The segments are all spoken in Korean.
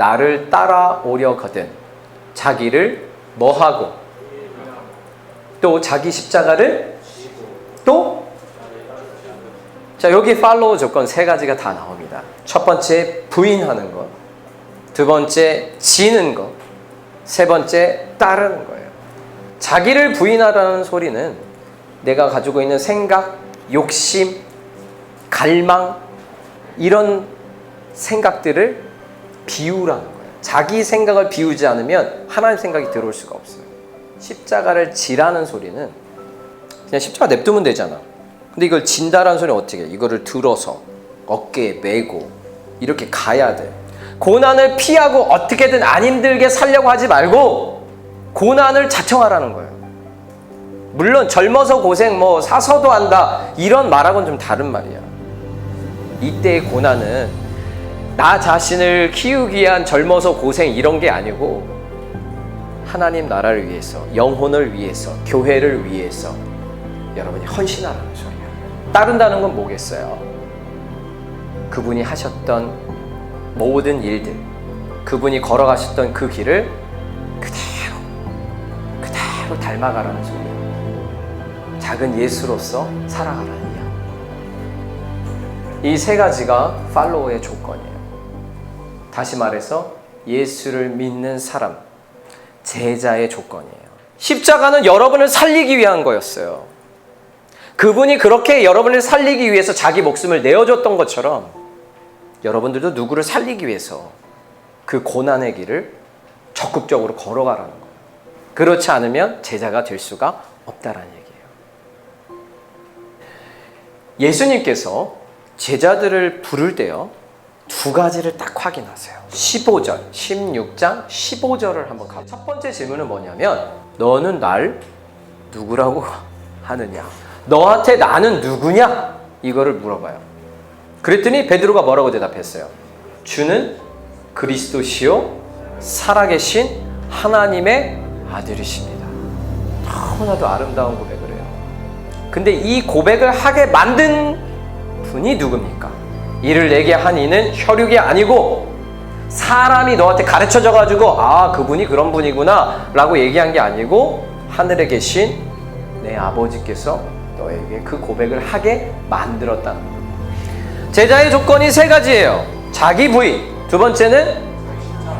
나를 따라오려거든 자기를 뭐하고 또 자기 십자가를 또 자, 여기 팔로우 조건 세 가지가 다 나옵니다. 첫 번째 부인하는 것. 두 번째 지는 것. 세 번째 따르는 거예요. 자기를 부인하라는 소리는 내가 가지고 있는 생각, 욕심, 갈망 이런 생각들을 비우라는 거예요. 자기 생각을 비우지 않으면 하나님 생각이 들어올 수가 없어요. 십자가를 지라는 소리는 그냥 십자가 냅두면 되잖아. 근데 이걸 진다라는 소리는 어떻게 해? 이거를 들어서 어깨에 메고 이렇게 가야 돼. 고난을 피하고 어떻게든 안 힘들게 살려고 하지 말고 고난을 자청하라는 거예요. 물론 젊어서 고생 뭐 사서도 한다 이런 말하고는 좀 다른 말이야. 이때의 고난은 나 자신을 키우기 위한 젊어서 고생 이런 게 아니고 하나님 나라를 위해서 영혼을 위해서 교회를 위해서 여러분이 헌신하라는 소리야. 따른다는 건 뭐겠어요? 그분이 하셨던 모든 일들, 그분이 걸어가셨던 그 길을 그대로, 그대로 닮아가라는 소리예요. 작은 예수로서 살아가라는 이야. 이세 가지가 팔로워의 조건이에요. 다시 말해서 예수를 믿는 사람, 제자의 조건이에요. 십자가는 여러분을 살리기 위한 거였어요. 그분이 그렇게 여러분을 살리기 위해서 자기 목숨을 내어줬던 것처럼 여러분들도 누구를 살리기 위해서 그 고난의 길을 적극적으로 걸어가라는 거예요. 그렇지 않으면 제자가 될 수가 없다라는 얘기예요. 예수님께서 제자들을 부를 때요. 두 가지를 딱 확인하세요. 15절, 16장 15절을 한번 가. 첫 번째 질문은 뭐냐면 너는 날 누구라고 하느냐? 너한테 나는 누구냐? 이거를 물어봐요. 그랬더니 베드로가 뭐라고 대답했어요? 주는 그리스도시요 살아계신 하나님의 아들이십니다. 너무나도 아름다운 고백을 해요. 근데 이 고백을 하게 만든 분이 누굽니까? 이를 내게 한 이는 혈육이 아니고 사람이 너한테 가르쳐져 가지고 아 그분이 그런 분이구나 라고 얘기한 게 아니고 하늘에 계신 내 아버지께서 너에게 그 고백을 하게 만들었다는 거예요. 제자의 조건이 세 가지예요. 자기 부인. 두 번째는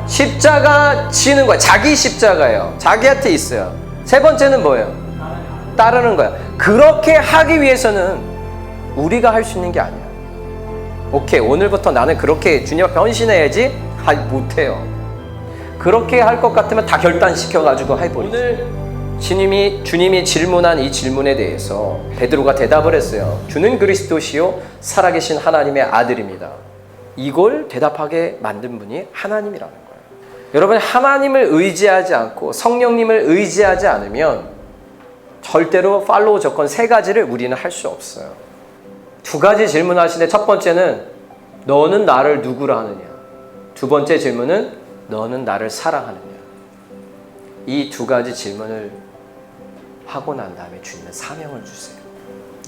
십자가 지는 거야. 자기 십자가예요. 자기한테 있어요. 세 번째는 뭐예요? 따르는 거야. 그렇게 하기 위해서는 우리가 할 수 있는 게 아니야. 오케이, 오늘부터 나는 그렇게 주님 앞에 헌신해야지. 아, 못해요. 그렇게 할 것 같으면 다 결단시켜가지고 해버리죠. 오늘 주님이, 주님이 질문한 이 질문에 대해서 베드로가 대답을 했어요. 주는 그리스도시요 살아계신 하나님의 아들입니다. 이걸 대답하게 만든 분이 하나님이라는 거예요. 여러분 하나님을 의지하지 않고 성령님을 의지하지 않으면 절대로 팔로우 조건 세 가지를 우리는 할 수 없어요. 두 가지 질문하시는데 첫 번째는 너는 나를 누구라 하느냐? 두 번째 질문은 너는 나를 사랑하느냐? 이 두 가지 질문을 하고 난 다음에 주님은 사명을 주세요.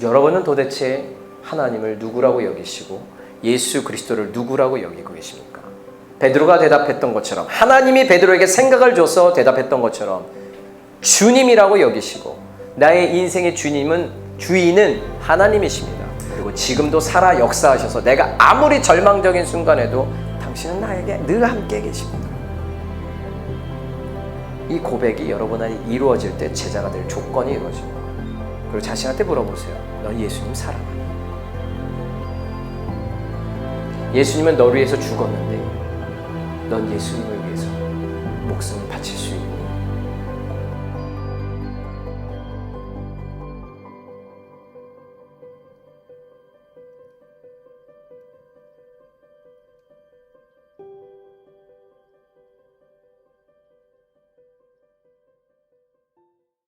여러분은 도대체 하나님을 누구라고 여기시고 예수 그리스도를 누구라고 여기고 계십니까? 베드로가 대답했던 것처럼 하나님이 베드로에게 생각을 줘서 대답했던 것처럼 주님이라고 여기시고 나의 인생의 주님은 주인은 하나님이십니다. 지금도 살아 역사하셔서 내가 아무리 절망적인 순간에도 당신은 나에게 늘 함께 계십니다. 이 고백이 여러분 안에 이루어질 때 제자가 될 조건이 이루어집니다. 그리고 자신한테 물어보세요. 넌 예수님 사랑하니? 예수님은 너를 위해서 죽었는데 넌 예수님을 위해서 목숨을 바칠 수